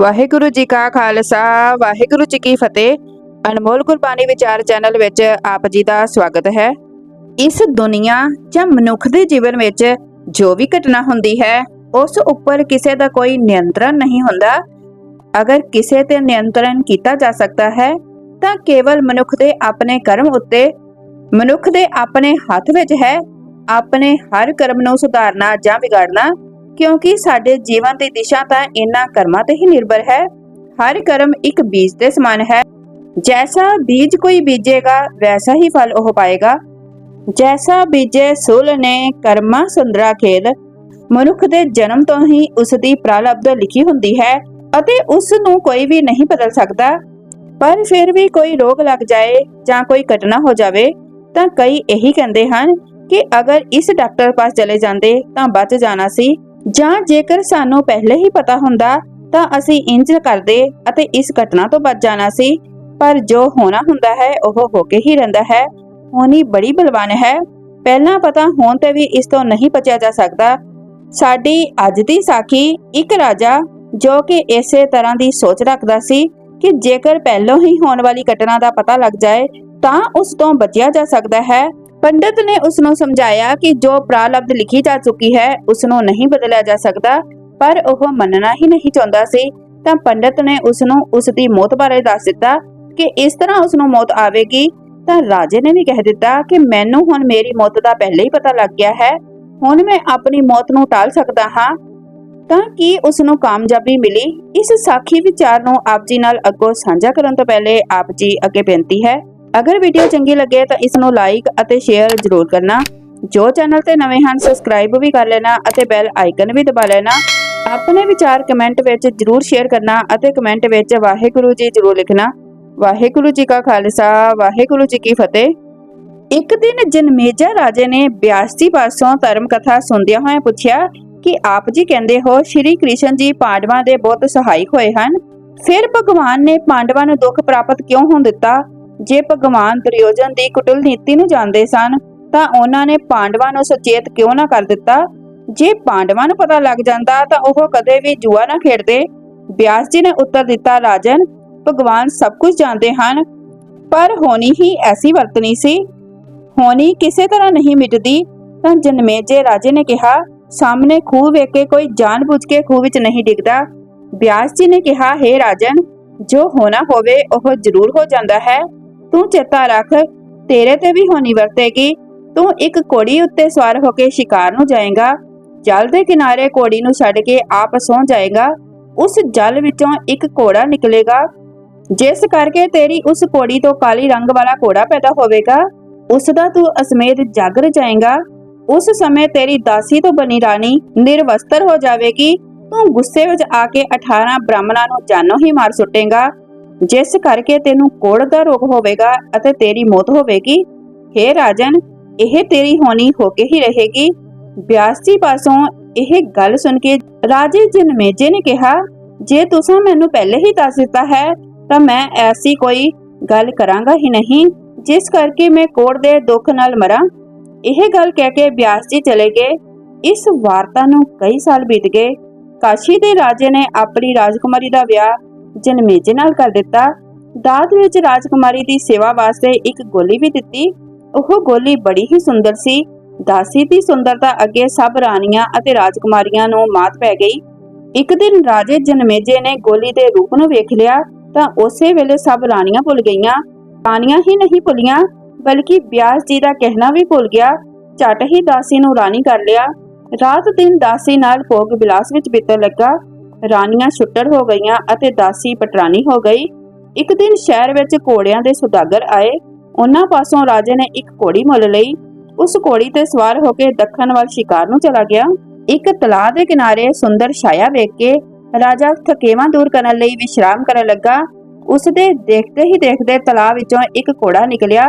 ਵਾਹਿਗੁਰੂ ਜੀ ਕਾ ਖਾਲਸਾ, ਵਾਹਿਗੁਰੂ ਜੀ ਕੀ ਫਤਿਹ। ਅਨਮੋਲ ਗੁਰਬਾਣੀ ਵਿਚਾਰ ਚੈਨਲ ਵਿੱਚ ਆਪ ਜੀ ਦਾ ਸਵਾਗਤ ਹੈ। ਇਸ ਦੁਨੀਆ ਜਾਂ ਮਨੁੱਖ ਦੇ ਜੀਵਨ ਵਿੱਚ ਜੋ ਵੀ ਘਟਨਾ ਹੁੰਦੀ ਹੈ, ਉਸ ਉੱਪਰ ਕਿਸੇ ਦਾ ਕੋਈ ਨਿਯੰਤਰਣ ਨਹੀਂ ਹੁੰਦਾ। ਅਗਰ ਕਿਸੇ ਤੇ ਨਿਯੰਤਰਣ ਕੀਤਾ ਜਾ ਸਕਦਾ ਹੈ, ਤਾਂ ਕੇਵਲ ਮਨੁੱਖ ਦੇ ਆਪਣੇ ਕਰਮ ਉੱਤੇ, ਮਨੁੱਖ ਦੇ ਆਪਣੇ ਹੱਥ ਵਿੱਚ ਹੈ। ਆਪਣੇ ਹਰ ਕਰਮ ਨੂੰ ਸੁਧਾਰਨਾ ਜਾਂ ਵਿਗਾੜਨਾ ਕਿਉਂਕਿ ਸਾਡੇ ਜੀਵਨ ਦੀ ਦਿਸ਼ਾ ਤਾਂ ਇਹਨਾਂ ਕਰਮਾਂ ਤੇ ਹੀ ਨਿਰਭਰ ਹੈ। ਹਰ ਕਰਮ ਇੱਕ ਬੀਜ ਦੇ ਸਮਾਨ ਹੈ। ਜੈਸਾ ਬੀਜ ਕੋਈ ਬੀਜੇਗਾ, ਵੈਸਾ ਹੀ ਫਲ ਉਹ ਪਾਏਗਾ। ਜੈਸਾ ਬੀਜੇ ਸੁਲ ਨੇ ਕਰਮਾ ਸੁੰਦਰਾ ਖੇਲ, ਮਨੁੱਖ ਦੇ ਜਨਮ ਤੋਂ ਹੀ ਉਸ ਦੀ ਪ੍ਰਾਲਬਧ ਲਿਖੀ ਹੁੰਦੀ ਹੈ ਅਤੇ ਉਸ ਨੂੰ ਕੋਈ ਵੀ ਨਹੀਂ ਬਦਲ ਸਕਦਾ। ਪਰ ਫਿਰ ਵੀ ਕੋਈ ਰੋਗ ਲੱਗ ਜਾਏ ਜਾਂ ਕੋਈ ਘਟਨਾ ਹੋ ਜਾਵੇ, ਤਾਂ ਕਈ ਇਹੀ ਕਹਿੰਦੇ ਹਨ ਕਿ ਅਗਰ ਇਸ ਡਾਕਟਰ ਪਾਸ ਚਲੇ ਜਾਂਦੇ ਤਾਂ ਬਚ ਜਾਣਾ ਸੀ। ਜਾਂ ਜੇਕਰ ਸਾਨੂੰ ਪਹਿਲੇ ਹੀ ਪਤਾ ਹੁੰਦਾ, ਤਾਂ ਅਸੀਂ ਇੰਜ ਕਰਦੇ ਅਤੇ ਇਸ ਘਟਨਾ ਤੋਂ ਬਚ ਜਾਣਾ ਸੀ। ਪਰ ਜੋ ਹੋਣਾ ਹੁੰਦਾ ਹੈ, ਉਹ ਹੋ ਕੇ ਹੀ ਰਹਿੰਦਾ ਹੈ। ਹੋਣੀ ਬੜੀ ਬਲਵਾਨ ਹੈ। ਪਹਿਲਾਂ ਪਤਾ ਹੋਣ ਤੇ ਵੀ ਇਸ ਤੋਂ ਨਹੀਂ ਬਚਿਆ ਜਾ ਸਕਦਾ। ਸਾਡੀ ਅੱਜ ਦੀ ਸਾਖੀ ਇੱਕ ਰਾਜਾ ਜੋ ਕਿ ਇਸੇ ਤਰ੍ਹਾਂ ਦੀ ਸੋਚ ਰੱਖਦਾ ਸੀ ਕਿ ਜੇਕਰ ਪਹਿਲਾਂ ਹੀ ਹੋਣ ਵਾਲੀ ਘਟਨਾ ਦਾ ਪਤਾ ਲੱਗ ਜਾਏ, ਤਾਂ ਉਸ ਤੋਂ ਬਚਿਆ ਜਾ ਸਕਦਾ ਹੈ। ਪੰਡਤ ਨੇ ਉਸ ਨੂੰ ਸਮਝਾਇਆ ਕਿ ਜੋ ਪ੍ਰਾਲਬਧ ਲਿਖੀ ਜਾ ਚੁੱਕੀ ਹੈ ਉਸ ਨੂੰ ਨਹੀਂ ਬਦਲਿਆ ਜਾ ਸਕਦਾ, ਪਰ ਉਹ ਮੰਨਣਾ ਹੀ ਨਹੀਂ ਚਾਹੁੰਦਾ ਸੀ। ਤਾਂ ਪੰਡਤ ਨੇ ਉਸ ਨੂੰ ਉਸ ਦੀ ਮੌਤ ਬਾਰੇ ਦੱਸ ਦਿੱਤਾ ਕਿ ਇਸ ਤਰ੍ਹਾਂ ਉਸ ਨੂੰ ਮੌਤ ਆਵੇਗੀ। ਤਾਂ ਰਾਜੇ ਨੇ ਵੀ ਕਹਿ ਦਿੱਤਾ ਕਿ ਮੈਨੂੰ ਹੁਣ ਮੇਰੀ ਮੌਤ ਦਾ ਪਹਿਲੇ ਹੀ ਪਤਾ ਲੱਗ ਗਿਆ ਹੈ। ਹੁਣ ਮੈਂ ਆਪਣੀ ਮੌਤ ਨੂੰ ਟਾਲ ਸਕਦਾ ਹਾਂ। ਤਾਂ ਕੀ ਉਸ ਨੂੰ ਕਾਮਯਾਬੀ ਮਿਲੀ? ਇਸ ਸਾਖੀ ਵਿਚਾਰ ਨੂੰ ਆਪ ਜੀ ਨਾਲ ਅੱਗੋਂ ਸਾਂਝਾ ਕਰਨ ਤੋਂ ਪਹਿਲੇ ਆਪ ਜੀ ਅੱਗੇ ਬੇਨਤੀ ਹੈ। ਅਗਰ ਵੀਡੀਓ ਚੰਗੀ ਲੱਗੇ ਤਾਂ ਇਸ ਨੂੰ ਲਾਈਕ ਅਤੇ ਸ਼ੇਅਰ ਜ਼ਰੂਰ ਕਰਨਾ। ਜੋ ਚੈਨਲ ਤੇ ਨਵੇਂ ਹਨ ਸਬਸਕ੍ਰਾਈਬ ਵੀ ਕਰ ਲੈਣਾ ਅਤੇ ਬੈਲ ਆਈਕਨ ਵੀ ਦਬਾ ਲੈਣਾ। ਆਪਣੇ ਵਿਚਾਰ ਕਮੈਂਟ ਵਿੱਚ ਜ਼ਰੂਰ ਸ਼ੇਅਰ ਕਰਨਾ ਅਤੇ ਕਮੈਂਟ ਵਿੱਚ ਵਾਹਿਗੁਰੂ ਜੀ ਜ਼ਰੂਰ ਲਿਖਣਾ। ਵਾਹਿਗੁਰੂ ਜੀ ਕਾ ਖਾਲਸਾ, ਵਾਹਿਗੁਰੂ ਜੀ ਕੀ ਫਤਿਹ। ਇੱਕ ਦਿਨ ਜਨਮੇਜਾ ਰਾਜੇ ਨੇ ਬਿਆਸ ਪਾਸੋਂ ਧਰਮ ਕਥਾ ਸੁਣਦਿਆਂ ਹੋਇਆਂ ਪੁੱਛਿਆ ਕਿ ਆਪ ਜੀ ਕਹਿੰਦੇ ਹੋ, ਸ਼੍ਰੀ ਕ੍ਰਿਸ਼ਨ ਜੀ ਪਾਂਡਵਾਂ ਦੇ ਬਹੁਤ ਸਹਾਇਕ ਹੋਏ ਹਨ। ਫਿਰ ਭਗਵਾਨ ਨੇ ਪਾਂਡਵਾਂ ਨੂੰ ਦੁੱਖ ਪ੍ਰਾਪਤ ਕਿਉਂ ਹੋਣ ਦਿੱਤਾ? ਜੇ ਭਗਵਾਨ ਦੁਰਯੋਧਨ ਦੀ ਕੁਟਲ ਨੀਤੀ ਨੂੰ ਜਾਣਦੇ ਸਨ, ਤਾਂ ਉਹਨਾਂ ਨੇ ਪਾਂਡਵਾਂ ਨੂੰ ਸੁਚੇਤ ਕਿਉਂ ਨਾ ਕਰ ਦਿੱਤਾ? ਜੇ ਪਾਂਡਵਾਂ ਨੂੰ ਪਤਾ ਲੱਗ ਜਾਂਦਾ, ਤਾਂ ਉਹ ਕਦੇ ਵੀ ਜੂਆ ਨਾ ਖੇਡਦੇ। ਬਿਆਸ ਜੀ ਨੇ ਉੱਤਰ ਦਿੱਤਾ, ਰਾਜਨ, ਭਗਵਾਨ ਸਭ ਕੁਝ ਜਾਣਦੇ ਹਨ, ਪਰ ਹੋਣੀ ਹੀ ਐਸੀ ਵਰਤਣੀ ਸੀ। ਹੋਣੀ ਕਿਸੇ ਤਰ੍ਹਾਂ ਨਹੀਂ ਮਿਟਦੀ। ਤਾਂ ਜਨਮੇਜੇ ਰਾਜੇ ਨੇ ਕਿਹਾ, ਸਾਹਮਣੇ ਖੂਹ ਵੇਖ ਕੇ ਕੋਈ ਜਾਣਬੁੱਝ ਕੇ ਖੂਹ ਵਿੱਚ ਨਹੀਂ ਡਿੱਗਦਾ। ਬਿਆਸ ਜੀ ਨੇ ਕਿਹਾ, ਹੈ ਰਾਜਨ, ਜੋ ਹੋਣਾ ਹੋਵੇ, ਉਹ ਜ਼ਰੂਰ ਹੋ ਜਾਂਦਾ ਹੈ। ਤੂੰ ਚੇਤਾ ਰੱਖ, ਤੇਰੇ ਤੇ ਵੀ ਹੋਣੀ ਵਰਤੇਗੀ। ਤੂੰ ਇੱਕ ਕੋੜੀ ਉੱਤੇ ਸਵਾਰ ਹੋ ਕੇ ਸ਼ਿਕਾਰ ਨੂੰ ਜਾਏਗਾ। ਜਲ ਦੇ ਕਿਨਾਰੇ ਕੋੜੀ ਨੂੰ ਛੱਡ ਕੇ ਆਪ ਸੌ ਜਾਏਗਾ। ਉਸ ਜਲ ਵਿੱਚੋਂ ਇੱਕ ਕੋੜਾ ਨਿਕਲੇਗਾ। ਜਿਸ ਕਰਕੇ ਤੇਰੀ ਉਸ ਕੋੜੀ ਤੋਂ ਕਾਲੀ ਰੰਗ ਵਾਲਾ ਕੋੜਾ ਪੈਦਾ ਹੋਵੇਗਾ। ਉਸ ਦਾ ਤੂੰ ਅਸਮੇਤ ਜਾਗਰ ਜਾਏਗਾ। ਉਸ ਸਮੇਂ ਤੇਰੀ ਦਾਸੀ ਤੋਂ ਬਣੀ ਰਾਣੀ ਨਿਰਵਸਤਰ ਹੋ ਜਾਵੇਗੀ। ਤੂੰ ਗੁੱਸੇ ਵਿੱਚ ਆ ਕੇ 18 ਬ੍ਰਾਹਮਣਾਂ ਨੂੰ ਜਾਨੋਂ ਹੀ ਮਾਰ ਸੁੱਟੇਗਾ। ਜਿਸ ਕਰਕੇ ਤੈਨੂੰ ਕੋੜ ਦਾ ਰੋਗ ਹੋਵੇਗਾ ਅਤੇ ਤੇਰੀ ਮੌਤ ਹੋਵੇਗੀ। हे ਰਾਜਨ, ਇਹ ਤੇਰੀ ਹੋਣੀ ਹੋ ਕੇ ਹੀ ਰਹੇਗੀ। ਬਿਆਸ ਜੀ ਪਾਸੋਂ ਇਹ ਗੱਲ ਸੁਣ ਕੇ ਰਾਜੇ ਜਨਮੇਜੇ ਨੇ ਕਿਹਾ, ਜੇ ਤੁਸੀਂ ਮੈਨੂੰ ਪਹਿਲੇ ਹੀ ਦੱਸ ਦਿੱਤਾ ਹੈ, ਤਾਂ ਮੈਂ ਐਸੀ ਕੋਈ ਗੱਲ ਕਰਾਂਗਾ ਹੀ ਨਹੀਂ, ਜਿਸ ਕਰਕੇ ਮੈਂ ਕੋੜ ਦੇ ਦੁੱਖ ਨਾਲ ਮਰਾਂ। ਇਹ ਗੱਲ ਕਹਿ ਕੇ ਬਿਆਸ ਜੀ ਚਲੇ ਗਏ। ਇਸ ਵਾਰਤਾ ਨੂੰ ਕਈ ਸਾਲ ਬੀਤ ਗਏ। ਕਾਸ਼ੀ ਦੇ ਰਾਜੇ ਨੇ ਆਪਣੀ ਰਾਜਕੁਮਾਰੀ ਦਾ ਵਿਆਹ ਜਨਮੇਜੇ ਨਾਲ ਕਰ ਦਿੱਤਾ। ਦਾਦ ਵਿੱਚ ਰਾਜਕੁਮਾਰੀ ਦੀ ਸੇਵਾ ਵਾਸਤੇ ਇੱਕ ਗੋਲੀ ਵੀ ਦਿੱਤੀ। ਉਹ ਗੋਲੀ ਬੜੀ ਹੀ ਸੁੰਦਰ ਸੀ। ਦਾਸੀ ਦੀ ਸੁੰਦਰਤਾ ਅੱਗੇ ਸਭ ਰਾਣੀਆਂ ਅਤੇ ਰਾਜਕੁਮਾਰੀਆਂ ਨੂੰ ਮਾਤ ਪੈ ਗਈ। ਇੱਕ ਦਿਨ ਰਾਜੇ ਜਨਮੇਜੇ ਨੇ ਗੋਲੀ ਦੇ ਰੂਪ ਨੂੰ ਵੇਖ ਲਿਆ ਤਾਂ ਉਸੇ ਵੇਲੇ ਸਭ ਰਾਣੀਆਂ ਭੁੱਲ ਗਈਆਂ। ਰਾਣੀਆਂ ਹੀ ਨਹੀਂ ਭੁੱਲੀਆਂ, ਬਲਕਿ ਬਿਆਸ ਜੀ ਦਾ ਕਹਿਣਾ ਵੀ ਭੁੱਲ ਗਿਆ। ਝਟ ਹੀ ਦਾਸੀ ਨੂੰ ਰਾਣੀ ਕਰ ਲਿਆ। ਰਾਤ ਦਿਨ ਦਾਸੀ ਨਾਲ ਭੋਗ ਵਿਲਾਸ ਵਿੱਚ ਬੀਤਣ ਲੱਗਾ। ਰਾਣੀਆਂ ਛੁੱਟੜ ਹੋ ਗਈਆਂ ਅਤੇ ਦਾਸੀ ਪਟਰਾਨੀ ਹੋ ਗਈ। ਇੱਕ ਦਿਨ ਸ਼ਹਿਰ ਵਿੱਚ ਘੋੜਿਆਂ ਦੇ ਸੁਦਾਗਰ ਆਏ। ਉਹਨਾਂ ਪਾਸੋਂ ਰਾਜੇ ਨੇ ਇੱਕ ਘੋੜੀ ਮੁੱਲ ਲਈ। ਉਸ ਘੋੜੀ ਤੇ ਸਵਾਰ ਹੋ ਕੇ ਦੱਖਣ ਵੱਲ ਸ਼ਿਕਾਰ ਨੂੰ ਚਲਾ ਗਿਆ। ਇੱਕ ਤਲਾਅ ਦੇ ਕਿਨਾਰੇ ਸੁੰਦਰ ਛਾਇਆ ਵੇਖ ਕੇ ਰਾਜਾ ਥਕੇਵਾਂ ਦੂਰ ਕਰਨ ਲਈ ਵਿਸ਼ਰਾਮ ਕਰਨ ਲੱਗਾ। ਉਸ ਦੇ ਦੇਖਦੇ ਹੀ ਦੇਖਦੇ ਤਲਾਅ ਵਿੱਚੋਂ ਇੱਕ ਘੋੜਾ ਨਿਕਲਿਆ।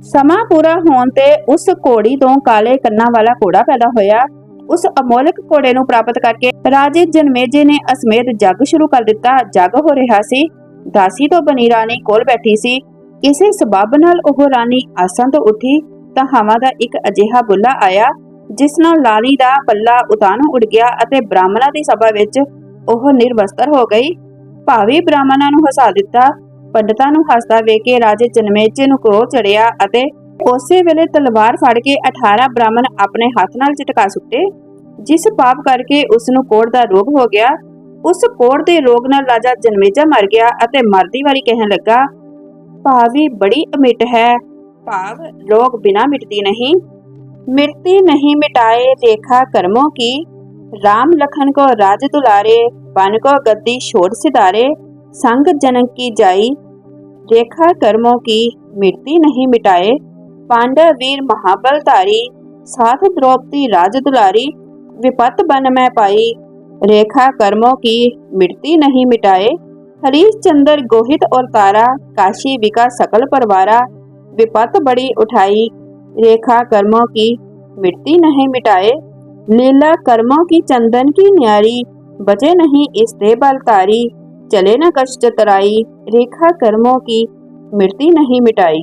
ਸਮਾਂ ਪੂਰਾ ਹੋਣ ਤੇ ਉਸ ਘੋੜੀ ਤੋਂ ਕਾਲੇ ਕੰਨਾਂ ਵਾਲਾ ਘੋੜਾ ਪੈਦਾ ਹੋਇਆ। ਉਸ ਅਮੋਲਕ ਘੋੜੇ ਨੂੰ ਪ੍ਰਾਪਤ ਕਰਕੇ ਰਾਜੇ ਜਨਮੇਜੇ ਨੇ ਅਸਮੇਤ ਜੱਗ ਸ਼ੁਰੂ ਕਰ ਦਿੱਤਾ। ਜੱਗ ਹੋ ਰਿਹਾ ਸੀ। ਦਾਸੀ ਤੋਂ ਬਣੀ ਰਾਣੀ ਕੋਲ ਬੈਠੀ ਸੀ। ਕਿਸੇ ਸਬਬ ਨਾਲ ਉਹ ਰਾਣੀ ਆਸਣ ਤੋਂ ਉੱਠੀ ਤਾਂ ਹਵਾ ਦਾ ਇੱਕ ਅਜਿਹਾ ਬੁੱਲਾ ਆਇਆ, ਜਿਸ ਨਾਲ ਲਾਲੀ ਦਾ ਪੱਲਾ ਉਤਾਨੋਂ ਉੱਡ ਗਿਆ ਅਤੇ ਬ੍ਰਾਹਮਣਾਂ ਦੀ ਸਭਾ ਵਿੱਚ ਉਹ ਨਿਰਵਸਤਰ ਹੋ ਗਈ। ਭਾਵੇਂ ਬ੍ਰਾਹਮਣਾਂ ਨੂੰ ਹਸਾ ਦਿੱਤਾ, ਪੰਡਤਾਂ ਨੂੰ ਹੱਸਦਾ ਵੇਖ ਕੇ ਰਾਜੇ ਜਨਮੇਜੇ ਨੂੰ ਕ੍ਰੋਧ ਚੜਿਆ ਅਤੇ ਉਸੇ ਵੇਲੇ ਤਲਵਾਰ ਫੜ ਕੇ 18 ਬ੍ਰਾਹਮਣ ਆਪਣੇ ਹੱਥ ਨਾਲ ਝਟਕਾ ਸੁੱਟੇ। ਜਿਸ ਪਾਪ ਕਰਕੇ ਉਸ ਨੂੰ ਕੋੜ ਦਾ ਰੋਗ ਹੋ ਗਿਆ, ਉਸ ਕੋੜ ਦੇ ਰੋਗ ਨਾਲ ਰਾਜਾ ਜਨਮੇਜਾ ਮਰ ਗਿਆ ਅਤੇ ਮਰਦੀ ਵਾਲੀ ਕਹਿਣ ਲੱਗਾ, ਭਾਵੀ ਬੜੀ ਅਮਿਟ ਹੈ, ਭਾਵ ਰੋਗ ਬਿਨਾ ਮਿਟਦੀ ਨਹੀਂ। ਮਿਟਤੀ ਨਹੀਂ ਮਿਟਾਏ ਦੇਖਾ ਕਰਮੋ ਕੀ। ਰਾਮ ਲਖਨ ਕੋ ਰਾਜ ਦੁਲਾਰੇ ਬਨ ਕੋ ਗੱਦੀ ਛੋੜ ਸਿਦਾਰੇ ਸੰਗ ਜਨਕ ਕੀ ਜਾਈ। ਦੇਖਾ ਕਰਮੋ ਕੀ ਮਿਟਤੀ ਨਹੀਂ ਮਿਟਾਏ। पांडव वीर महाबल धारी साथ द्रौपदी राज दुलारी विपत बन मैं पाई। रेखा कर्मों की मिटती नहीं मिटाए। हरीश चंद्र गोहित और तारा, काशी विका सकल परवारा, विपत बड़ी उठाई। रेखा कर्मों की मिटती नहीं मिटाए। लीला कर्मों की चंदन की न्यारी बचे नहीं इस दे बल तारी। चले न कष्ट तराई। रेखा कर्मों की मिटती नहीं मिटाई।